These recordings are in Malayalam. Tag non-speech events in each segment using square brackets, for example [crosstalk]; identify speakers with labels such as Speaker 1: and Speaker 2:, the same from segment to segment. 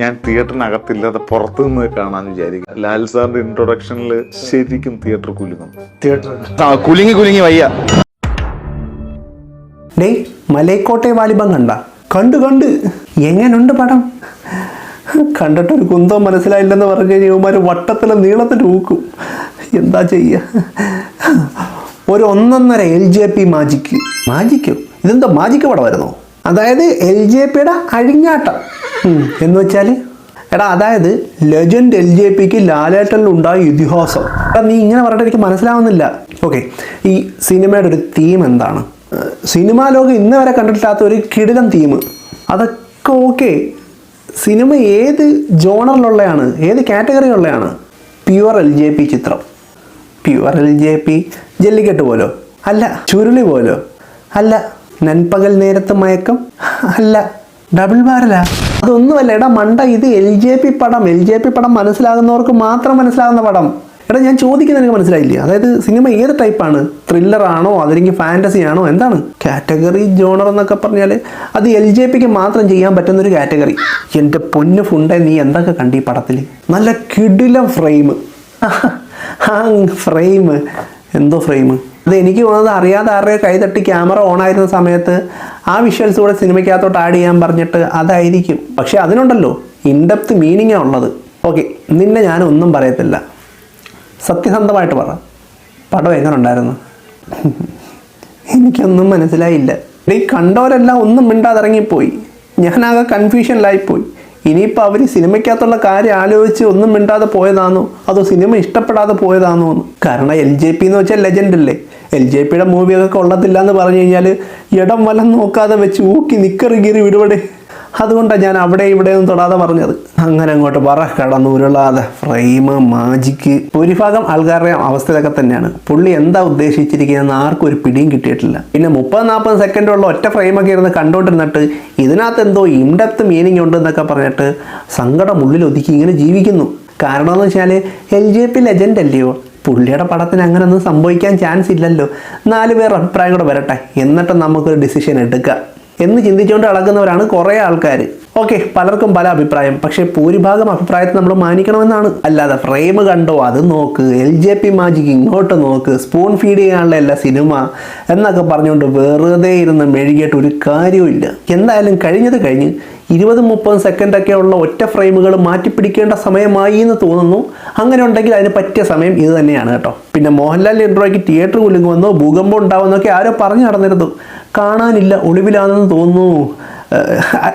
Speaker 1: ഞാൻ തിയേറ്ററിനകത്തില്ലാതെ പുറത്തു നിന്ന് കാണാൻ വിചാരിക്കും ലാൽ സാറിന്റെ ഇൻട്രൊഡക്ഷനിൽ ശരിക്കും തിയേറ്റർ കുലുങ്ങും.
Speaker 2: തിയേറ്റർ
Speaker 3: കുലുങ്ങി. കുലുങ്ങി വയ്യ.
Speaker 2: ഡേയ് മലൈക്കോട്ടെ വാലിബം കണ്ട? കണ്ടു കണ്ട്. എങ്ങനുണ്ട് പടം? കണ്ടിട്ടൊരു കുന്തം മനസ്സിലായില്ലെന്ന് പറഞ്ഞു കഴിഞ്ഞാൽ ഇവന്മാർ വട്ടത്തിലെ നീളത്തിൽ ഊക്കും. എന്താ ചെയ്യുക ഒരു ഒന്നൊന്നര എൽ ജെ പി മാജിക്ക് മാജിക്കോ ഇതെന്താ മാജിക്ക് പടമായിരുന്നോ? അതായത് എൽ ജെ പിയുടെ അഴിഞ്ഞാട്ടം എന്ന് വെച്ചാൽ എടാ അതായത് ലെജൻഡ് എൽ ജെ പിക്ക് ലാലേട്ടലിൽ ഉണ്ടായ ഇതിഹാസം. എടാ നീ ഇങ്ങനെ പറഞ്ഞിട്ട് എനിക്ക് മനസ്സിലാവുന്നില്ല. ഓക്കെ ഈ സിനിമയുടെ ഒരു തീം എന്താണ്? സിനിമാ ലോകം ഇന്ന് വരെ കണ്ടിട്ടില്ലാത്ത ഒരു കിടിലം തീം അതൊക്കെ ഓക്കെ സിനിമ ഏത് ജോണറിലുള്ളതാണ് ഏത് കാറ്റഗറി ഉള്ളതാണ് പ്യുവർ എൽ ജെ പി ചിത്രം. Pure L J P Jallikattu പോലോ? അല്ല ചുരുളി പോലോ? അല്ല നൻപകൽ നേരത്ത് മയക്കം? അല്ല ഡബിൾ ബാരല? അതൊന്നുമല്ല എടാ മണ്ട ഇത് എൽ ജെ പി പടം. എൽ ജെ പി പടം മനസ്സിലാകുന്നവർക്ക് മാത്രം മനസ്സിലാകുന്ന പടം. എടാ ഞാൻ ചോദിക്കുന്നത് എനിക്ക് മനസ്സിലായില്ല? അതായത് സിനിമ ഏത് ടൈപ്പാണ്? ത്രില്ലർ ആണോ അതല്ലെങ്കിൽ ഫാന്റസി ആണോ എന്താണ്? കാറ്റഗറി ജോണർ എന്നൊക്കെ പറഞ്ഞാൽ അത് എൽ ജെ പിക്ക് മാത്രം ചെയ്യാൻ പറ്റുന്ന ഒരു കാറ്റഗറി. എന്റെ പൊന്നു ഫുണ്ട നീ എന്തൊക്കെ കണ്ടു ഈ പടത്തിൽ നല്ല കിടിലം ഫ്രെയിം. [laughs] ആ ഫ്രെയിം. എന്തോ ഫ്രെയിം. അത് എനിക്ക് തോന്നുന്നത് അറിയാതെ ആരുടെ കൈ തട്ടി ക്യാമറ ഓൺ ആയിരുന്ന സമയത്ത് ആ വിഷ്വൽസ് കൂടെ സിനിമയ്ക്കകത്തോട്ട് ആഡ് ചെയ്യാൻ പറഞ്ഞിട്ട് അതായിരിക്കും. പക്ഷെ അതിനുണ്ടല്ലോ ഇൻഡെപ്ത് മീനിങ്ങാണ് ഉള്ളത്. ഓക്കെ നിന്നെ ഞാൻ ഒന്നും പറയത്തില്ല. സത്യസന്ധമായിട്ട് പറ. പടം എങ്ങനെ ഉണ്ടായിരുന്നു? എനിക്കൊന്നും മനസ്സിലായില്ല. ഈ കണ്ടവരെല്ലാം ഒന്നും മിണ്ടാതിറങ്ങിപ്പോയി. ഞാനാകെ കൺഫ്യൂഷനിലായിപ്പോയി ഇനിയിപ്പോൾ അവർ സിനിമയ്ക്കകത്തുള്ള കാര്യം ആലോചിച്ച് ഒന്നും മിണ്ടാതെ പോയതാണോ അതോ സിനിമ ഇഷ്ടപ്പെടാതെ പോയതാണോ എന്ന് കാരണം എൽ ജെ പി എന്ന് വെച്ചാൽ ലെജൻഡ് അല്ലേ? എൽ ജെ പിയുടെ മൂവിയൊക്കെ ഉള്ളതില്ല എന്ന് പറഞ്ഞു കഴിഞ്ഞാൽ ഇടം വലം നോക്കാതെ വെച്ച് ഊക്കി നിക്കറി കീറി വിടുപടെ അതുകൊണ്ടാണ് ഞാൻ അവിടെ ഇവിടെ ഒന്നും തൊടാതെ പറഞ്ഞത്. അങ്ങനെ അങ്ങോട്ട് പറ കടന്നുരുളാതെ ഫ്രെയിം മാജിക്ക് ഭൂരിഭാഗം ആൾക്കാരുടെ അവസ്ഥയിലൊക്കെ തന്നെയാണ്. പുള്ളി എന്താ ഉദ്ദേശിച്ചിരിക്കുന്നതെന്ന് ആർക്കും ഒരു പിടിയും കിട്ടിയിട്ടില്ല. പിന്നെ മുപ്പത് നാൽപ്പത് സെക്കൻഡുള്ള ഒറ്റ ഫ്രെയിമൊക്കെ ഇരുന്ന് കണ്ടുകൊണ്ടിരുന്നിട്ട് ഇതിനകത്ത് എന്തോ ഇൻഡെപ്ത് മീനിങ് ഉണ്ട് എന്നൊക്കെ പറഞ്ഞിട്ട് സങ്കടം ഉള്ളിൽ ഒതുക്കി ഇങ്ങനെ ജീവിക്കുന്നു. കാരണം എന്ന് വെച്ചാൽ എൽ ജെ പി ലെജൻഡ് അല്ലയോ? പുള്ളിയുടെ പടത്തിന് അങ്ങനെ ഒന്നും സംഭവിക്കാൻ ചാൻസ് ഇല്ലല്ലോ. നാല് പേർ അഭിപ്രായം കൂടെ വരട്ടെ. എന്നിട്ട് നമുക്കൊരു ഡിസിഷൻ എടുക്കാം. എന്ന് ചിന്തിച്ചുകൊണ്ട് അളക്കുന്നവരാണ് കുറേ ആൾക്കാർ ഓക്കെ പലർക്കും പല അഭിപ്രായം. പക്ഷേ ഭൂരിഭാഗം അഭിപ്രായത്തെ നമ്മൾ മാനിക്കണമെന്നാണ്. അല്ലാതെ ഫ്രെയിം കണ്ടോ അത് നോക്ക്. എൽ ജെ പി മാജിക്ക് ഇങ്ങോട്ട് നോക്ക്. സ്പൂൺ ഫീഡ് ചെയ്യാനുള്ള എല്ലാ സിനിമ എന്നൊക്കെ പറഞ്ഞുകൊണ്ട് വെറുതെ ഇരുന്ന് മെഴുകിയിട്ട് ഒരു കാര്യവുമില്ല. എന്തായാലും കഴിഞ്ഞത് കഴിഞ്ഞ് ഇരുപത് മുപ്പത് സെക്കൻഡൊക്കെ ഉള്ള ഒറ്റ ഫ്രെയിമുകൾ മാറ്റിപ്പിടിക്കേണ്ട സമയമായി എന്ന് തോന്നുന്നു. അങ്ങനെ ഉണ്ടെങ്കിൽ അതിന് പറ്റിയ സമയം ഇത് തന്നെയാണ് കേട്ടോ. പിന്നെ മോഹൻലാൽ ഇൻട്രോയ്ക്ക് തിയേറ്റർ കുലുങ്ങുമെന്നോ ഭൂകമ്പം ഉണ്ടാവുമെന്നൊക്കെ ആരോ പറഞ്ഞു നടന്നിരുന്നു. കാണാനില്ല ഒളിവിലാണെന്ന് തോന്നുന്നു.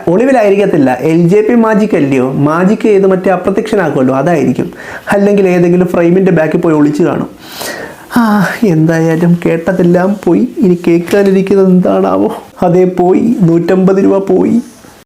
Speaker 2: ഒളിവിലായിരിക്കത്തില്ല. എൽ ജെ പി മാജിക് അല്ലയോ? മാജിക് ചെയ്ത് മറ്റേ അപ്രത്യക്ഷനാക്കുമല്ലോ? അതായിരിക്കും. അല്ലെങ്കിൽ ഏതെങ്കിലും ഫ്രെയിമിന്റെ ബാക്കിൽ പോയി ഒളിച്ചു കാണും. ആ എന്തായാലും കേട്ടതെല്ലാം പോയി. ഇനി കേൾക്കാനിരിക്കുന്നത് എന്താണാവോ? അതേ പോയി. നൂറ്റമ്പത് രൂപ പോയി.